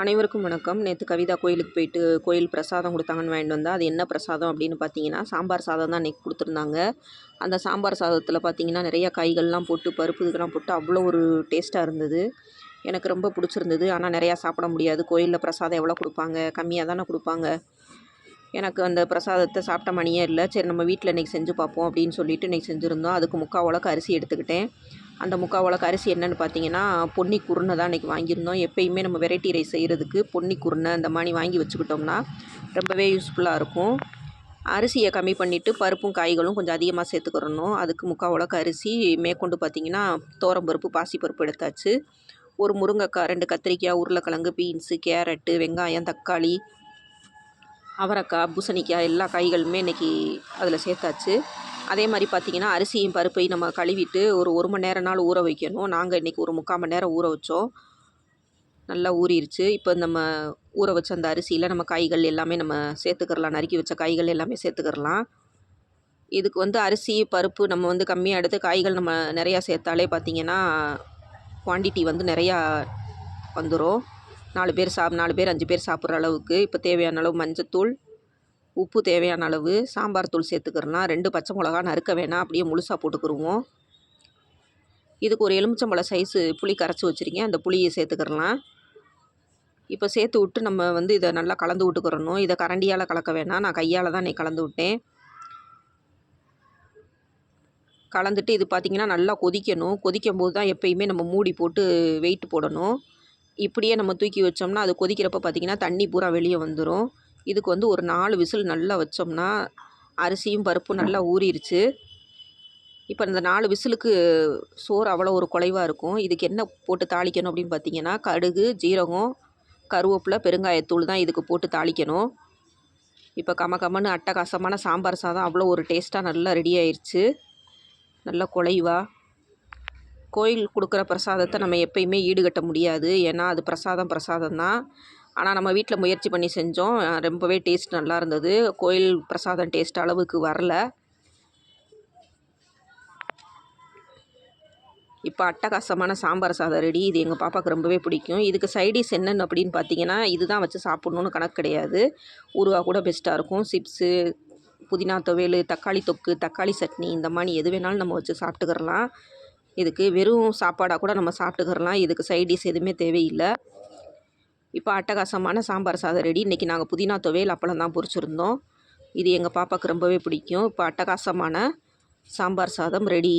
அனைவருக்கும் வணக்கம். நேற்று கவிதா கோயிலுக்கு போயிட்டு கோயில் பிரசாதம் கொடுத்தாங்கன்னு வாங்கிட்டு வந்தால் அது என்ன பிரசாதம் அப்படின்னு பார்த்தீங்கன்னா சாம்பார் சாதம் தான் இன்றைக்கி கொடுத்துருந்தாங்க. அந்த சாம்பார் சாதத்தில் பார்த்தீங்கன்னா நிறைய காய்கள்லாம் போட்டு பருப்பு இதுக்கெல்லாம் போட்டு அவ்வளோ ஒரு டேஸ்ட்டாக இருந்தது. எனக்கு ரொம்ப பிடிச்சிருந்தது. ஆனால் நிறையா சாப்பிட முடியாது. கோயிலில் பிரசாதம் எவ்வளோ கொடுப்பாங்க? கம்மியாக தானே கொடுப்பாங்க. எனக்கு அந்த பிரசாதத்தை சாப்பிட்ட மணியே இல்லை. சரி நம்ம வீட்டில் இன்றைக்கி செஞ்சு பார்ப்போம் அப்படின்னு சொல்லிட்டு இன்றைக்கி செஞ்சுருந்தோம். அதுக்கு முக்கால் உலக்கு அரிசி எடுத்துக்கிட்டேன். அந்த முக்கால் உலக அரிசி என்னென்னு பார்த்தீங்கன்னா பொன்னி குருணை தான் இன்றைக்கி வாங்கியிருந்தோம். எப்பயுமே நம்ம வெரைட்டி ரைஸ் செய்கிறதுக்கு பொன்னி குருணை அந்த மாதிரி வாங்கி வச்சுக்கிட்டோம்னா ரொம்பவே யூஸ்ஃபுல்லாக இருக்கும். அரிசியை கம்மி பண்ணிவிட்டு பருப்பும் காய்களும் கொஞ்சம் அதிகமாக சேர்த்துக்கிறணும். அதுக்கு முக்கால் உலக அரிசி மேற்கொண்டு பார்த்தீங்கன்னா பருப்பு பாசிப்பருப்பு எடுத்தாச்சு. ஒரு முருங்கைக்காய் ரெண்டு கத்திரிக்காய் உருளைக்கிழங்கு பீன்ஸு கேரட்டு வெங்காயம் தக்காளி அவரைக்காய் பூசணிக்காய் எல்லா காய்களுமே இன்றைக்கி அதில் சேர்த்தாச்சு. அதே மாதிரி பார்த்திங்கன்னா அரிசியும் பருப்பையும் நம்ம கழுவிட்டு ஒரு ஒரு மணி நேரம் நாள் ஊற வைக்கணும். நாங்கள் இன்றைக்கி ஒரு முக்கால் மணி நேரம் ஊற வச்சோம். நல்லா ஊறிடுச்சு இப்போ நம்ம ஊற வச்ச அந்த அரிசியில் நம்ம காய்கள் எல்லாமே நம்ம சேர்த்துக்கிறலாம். நறுக்கி வச்ச காய்கள் எல்லாமே சேர்த்துக்கிறலாம். இதுக்கு வந்து அரிசி பருப்பு நம்ம வந்து கம்மியாக எடுத்து காய்கள் நம்ம நிறையா சேர்த்தாலே பார்த்திங்கன்னா குவான்டிட்டி வந்து நிறையா வந்துடும் நாலு பேர் சாப் நாலு பேர் அஞ்சு பேர் சாப்பிட்ற அளவுக்கு இப்போ தேவையான அளவு மஞ்சத்தூள் உப்பு தேவையான அளவு சாம்பார் தூள் சேர்த்துக்கிறலாம் ரெண்டு பச்சை மிளகா நறுக்க வேணாம் அப்படியே முழுசாக போட்டுக்கிருவோம். இதுக்கு ஒரு எலுமிச்சம்பழம் சைஸு புளி கரைச்சி வச்சுருக்கேன் அந்த புளியை சேர்த்துக்கிறலாம். இப்போ சேர்த்து விட்டு நம்ம வந்து இதை நல்லா கலந்து விட்டுக்கிறணும். இதை கரண்டியால் கலக்க வேணாம் நான் கையால் தான் நீ கலந்து விட்டேன். கலந்துட்டு இது பார்த்திங்கன்னா நல்லா கொதிக்கணும். கொதிக்கும் போது தான் எப்பயுமே நம்ம மூடி போட்டு வெயிட் போடணும். இப்படியே நம்ம தூக்கி வச்சோம்னா அது கொதிக்கிறப்ப பார்த்திங்கன்னா தண்ணி பூரா வெளியே வந்துடும் இதுக்கு வந்து ஒரு நாலு விசில் நல்லா வச்சோம்னா அரிசியும் பருப்பும் நல்லா ஊறிடுச்சு இப்போ இந்த நாலு விசிலுக்கு சோறு அவ்வளோ ஒரு குலைவாக இருக்கும். இதுக்கு என்ன போட்டு தாளிக்கணும் அப்படின்னு பார்த்தீங்கன்னா கடுகு ஜீரகம் கருவேப்பிலை பெருங்காயத்தூள் தான் இதுக்கு போட்டு தாளிக்கணும். இப்போ கம கமன்னு அட்டகாசமான சாம்பார் சாதம் அவ்வளோ ஒரு டேஸ்ட்டாக நல்லா ரெடி ஆயிடுச்சு நல்லா குலைவாக கோயில் கொடுக்குற பிரசாதத்தை நம்ம எப்பயுமே ஈடுகட்ட முடியாது. ஏன்னா அது பிரசாதம் பிரசாதம் தான். ஆனால் நம்ம வீட்டில் முயற்சி பண்ணி செஞ்சோம். ரொம்பவே டேஸ்ட் நல்லா இருந்தது. கோயில் பிரசாதம் டேஸ்ட் அளவுக்கு வரல. இப்போ அட்டகாசமான சாம்பார் சாதம் ரெடி இது எங்கள் பாப்பாவுக்கு ரொம்பவே பிடிக்கும். இதுக்கு சைடிஷ் என்னென்னு அப்படின்னு பார்த்தீங்கன்னா இதுதான் வச்சு சாப்பிட்ணுன்னு கணக்கு கிடையாது. ஊருவா கூட பெஸ்ட்டாக இருக்கும். சிப்ஸு புதினா துவையல் தக்காளி தொக்கு தக்காளி சட்னி இந்த மாதிரி எது வேணாலும் நம்ம வச்சு சாப்பிட்டுக்கிறலாம். இதுக்கு வெறும் சாப்பாடாக கூட நம்ம சாப்பிட்டுக்கிறலாம். இதுக்கு சைடிஷ் எதுவுமே தேவையில்லை. இப்போ அட்டகாசமான சாம்பார் சாதம் ரெடி இன்றைக்கி நாங்கள் புதினா துவையல் அப்பளம் தான் பொரிச்சிருந்தோம். இது எங்கள் பாப்பாவுக்கு ரொம்பவே பிடிக்கும். இப்போ அட்டகாசமான சாம்பார் சாதம் ரெடி